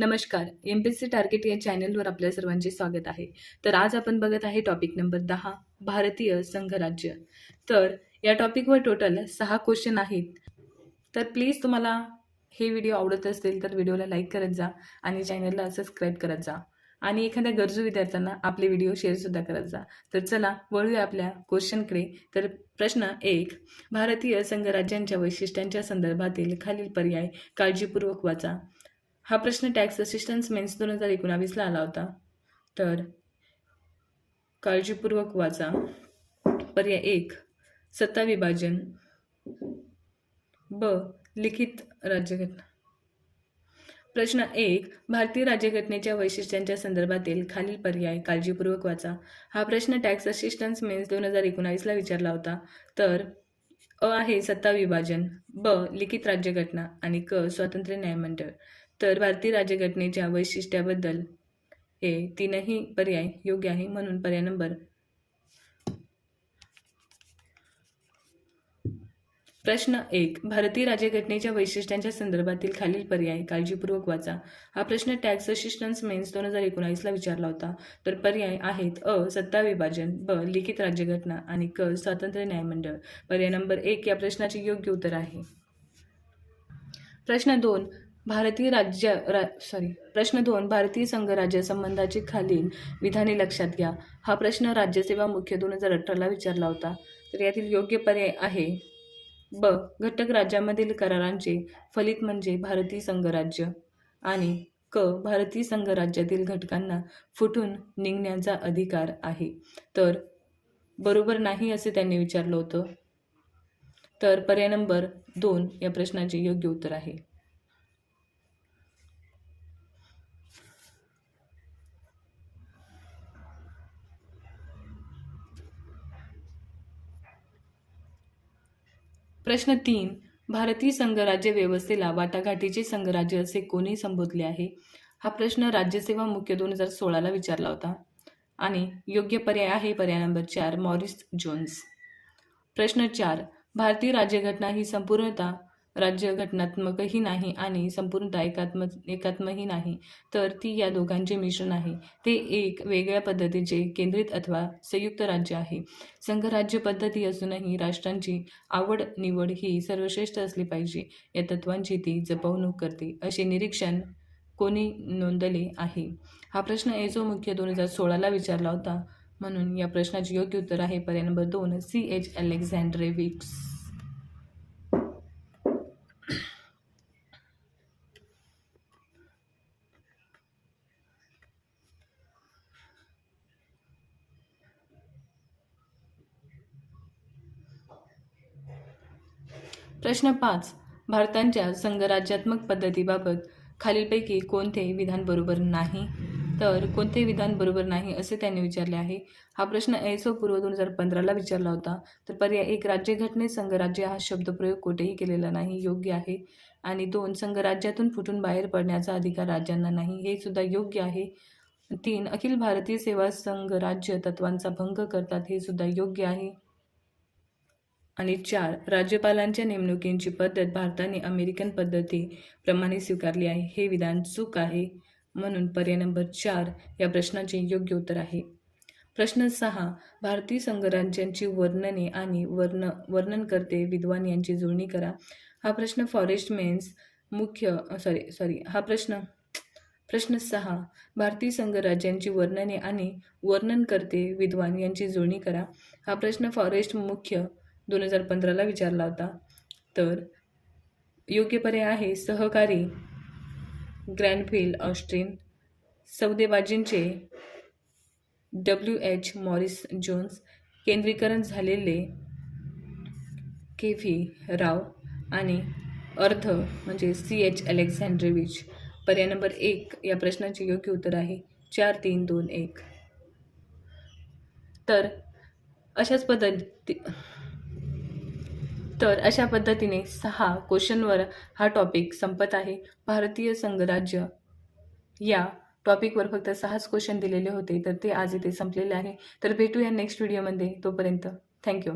नमस्कार. M P C target या चॅनलवर आपल्या सर्वांचे स्वागत आहे. तर आज आपण बघत आहे टॉपिक नंबर दहा भारतीय संघराज्य तर या टॉपिकवर टोटल सहा क्वेश्चन आहेत. तर प्लीज तुम्हाला हे व्हिडिओ आवडत असेल तर व्हिडिओला लाईक करत जा आणि चॅनलला सबस्क्राईब करत जा. आणि एखाद्या गरजू विद्यार्थ्यांना आपले व्हिडिओ शेअरसुद्धा करत जा. तर चला वळूया आपल्या क्वेश्चनकडे तर प्रश्न एक भारतीय संघराज्यांच्या वैशिष्ट्यांच्या संदर्भातील खालील पर्याय काळजीपूर्वक वाचा. हा प्रश्न टॅक्स असिस्टन्स मेन्स दोन हजार एकोणावीसला आला होता. तर काळजीपूर्वक वाचा. पर्याय एक सत्ता विभाजन. ब लिखित राज्यघटना. प्रश्न एक भारतीय राज्यघटनेच्या वैशिष्ट्यांच्या संदर्भातील खालील पर्याय काळजीपूर्वक वाचा. हा प्रश्न टॅक्स असिस्टन्स मेन्स दोन हजार एकोणावीसला विचारला होता. तर अ आहे सत्ता विभाजन ब लिखित राज्यघटना आणि क स्वातंत्र्य न्यायमंडळ. तर भारतीय राज्यघटनेच्या वैशिष्ट्याबद्दल हे तीनही पर्याय योग्य आहे म्हणून पर्याय नंबर. प्रश्न एक भारतीय राज्यघटनेच्या वैशिष्ट्यांच्या संदर्भातील खालील पर्याय काळजीपूर्वक वाचा. हा प्रश्न टॅक्स असिस्टन्स मेन्स दोन हजार एकोणावीसला विचारला होता. तर पर्याय आहेत अ सत्ता विभाजन ब लिखित राज्यघटना आणि क स्वातंत्र्य न्यायमंडळ. पर्याय नंबर एक या प्रश्नाचे योग्य उत्तर आहे. प्रश्न दोन भारतीय राज्य रा सॉरी प्रश्न दोन भारतीय संघराज्य संबंधाचे खालील विधाने लक्षात घ्या. हा प्रश्न राज्यसेवा मुख्य दोन हजार अठराला विचारला होता. तर यातील योग्य पर्याय आहे. ब. घटक राज्यामधील करारांचे फलित म्हणजे भारतीय संघराज्य आणि क. भारतीय संघराज्यातील घटकांना फुटून निघण्याचा अधिकार आहे. तर बरोबर नाही असे त्यांनी विचारलं होतं. तर पर्याय नंबर दोन या प्रश्नाचे योग्य उत्तर आहे. प्रश्न तीन. भारतीय संघराज्य व्यवस्थेला वाटाघाटीचे संघराज्य असे कोणी संबोधले आहे? हा प्रश्न राज्यसेवा मुख्य दोन हजार सोळाला विचारला होता. आणि योग्य पर्याय आहे पर्याय नंबर चार मॉरिस जोन्स. प्रश्न चार. भारतीय राज्यघटना ही संपूर्णतः राज्य घटनात्मकही नाही आणि संपूर्णतः एकात्म एकात्मही नाही तर ती या दोघांचे मिश्रण आहे. ते एक वेगळ्या पद्धतीचे केंद्रित अथवा संयुक्त राज्य आहे. संघराज्य पद्धती असूनही राष्ट्रांची आवड निवड ही सर्वश्रेष्ठ असली पाहिजे. या तत्वांची ती जपवणूक करते असे निरीक्षण कोणी नोंदले आहे? हा प्रश्न एजो मुख्य दोन हजार सोळाला विचारला होता. म्हणून या प्रश्नाचे योग्य उत्तर आहे पर्याय नंबर दोन सी एच अलेक्झांड्रेविक्स. प्रश्न पाच. भारतांच्या संघराज्यात्मक पद्धतीबाबत खालीलपैकी कोणते विधान बरोबर नाही? तर कोणते विधान बरोबर नाही असे त्यांनी विचारले आहे. हा प्रश्न ऐसो पूर्व दोन हजार पंधराला विचारला होता. तर पर्याय एक राज्यघटनेत संघराज्य हा शब्दप्रयोग कुठेही केलेला नाही योग्य आहे. आणि दोन संघराज्यातून फुटून बाहेर पडण्याचा अधिकार राज्यांना नाही हे सुद्धा योग्य आहे. तीन अखिल भारतीय सेवा संघ राज्य तत्वांचा भंग करतात हे सुद्धा योग्य आहे. आणि चार राज्यपालांच्या नेमणुकींची पद्धत भारताने अमेरिकन पद्धतीप्रमाणे स्वीकारली आहे. हे विधान चूक आहे म्हणून पर्याय नंबर चार या प्रश्नाचे योग्य उत्तर आहे. प्रश्न सहा भारतीय संघराज्यांची वर्णने आणि वर्ण वर्णन करते विद्वान यांची जुळणी करा. हा प्रश्न फॉरेस्ट मेन्स मुख्य सॉरी सॉरी हा प्रश्न प्रश्न सहा भारतीय संघराज्यांची वर्णने आणि वर्णन करते विद्वान यांची जुळणी करा. हा प्रश्न फॉरेस्ट मुख्य दोन हजार पंधराला विचारला होता. तर योग्य पर्याय आहे सहकारी ग्रँडफिल्ड ऑस्ट्रीन सौदेबाजींचे डब्ल्यू एच मॉरिस जोन्स केंद्रीकरण झालेले के व्ही राव आणि अर्थ म्हणजे सी एच अलेक्झांड्रेविच. पर्याय नंबर एक या प्रश्नाचे योग्य उत्तर आहे चार तीन दोन एक. तर अशाच पद्धती तर अशा पद्धतीने सहा क्वेश्चनवर हा टॉपिक संपत आहे. भारतीय संघराज्य. या टॉपिकवर फक्त सहाच क्वेश्चन दिलेले होते तर ते आज इथे संपलेले आहे. तर भेटूया नेक्स्ट व्हिडिओमध्ये तोपर्यंत थँक्यू